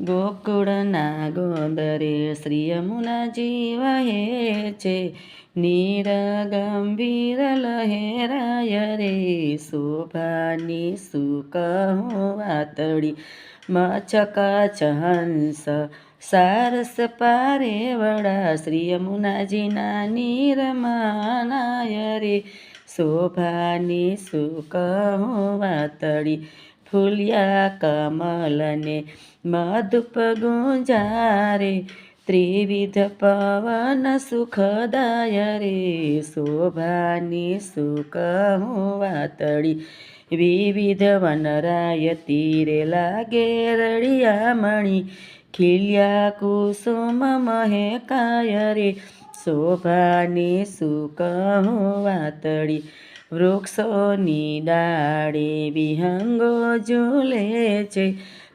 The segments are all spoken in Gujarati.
ગોકુળના ગોદરે શ્રી યમુનાજી વહે છે નીર ગંભીર લહેરાય રે શોભાની સુકહું વાતળી મચક ચહંસ સારસ પારે વડા શ્રી યમુનાજીના નીરમાનાય રે શોભાની સુકહું વાતળી ફૂલ્યા કમલને મધુપ ગુંજારે, ત્રિવિધ પવન સુખદાય રે શોભાની સુખ વાતળી. વિવિધ વનરાય તીરે લાગે રળિયામણી, ખીલ્યા કુસુમ મહેકાય રે શોભાની સુકહું વાતળી, વૃક્ષોની ડાળે વિહંગો ઝૂલે છે.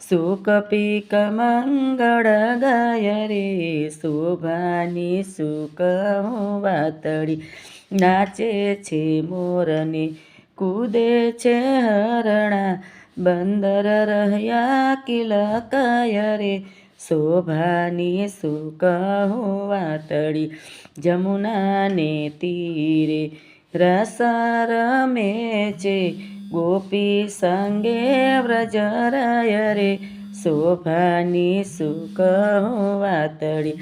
સુખ પીક મંગળ ગાય રે, શોભાની સુકહું વાતળી. નાચે છે મોરને, કૂદે છે હરણા, બંદર રહ્યા કિલકાય રે. શોભાની સુકહું વાતળી જમુનાને તીરે રસ રમે છે ગોપી સંગે વ્રજરાય રે. શોભાની સુકહું વાતળી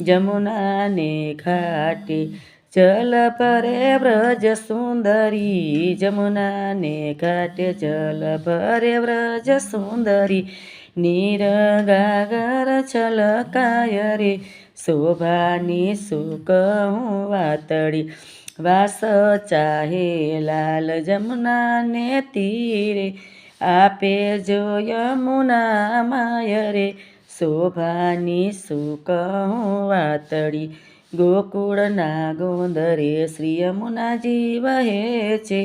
જમુનાને ઘાટે જલ ભરે વ્રજ સુંદરી. જમુનાને ઘાટે જલ ભરે વ્રજ સુંદરી. નીર ગાગર છલકાય રે શોભાની સુકહું વાતળી વાસ ચાહે લાલ જમુનાને તીરે આપે જો યમુના માય રે શોભાની સુકહું વાતળી ગોકુળના ગોંદરે શ્રી યમુનાજી વહે છે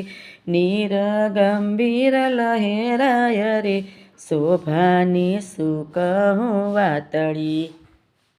નીર ગંભીર લહેરાય રે શોભાની સુકહું વાતળી.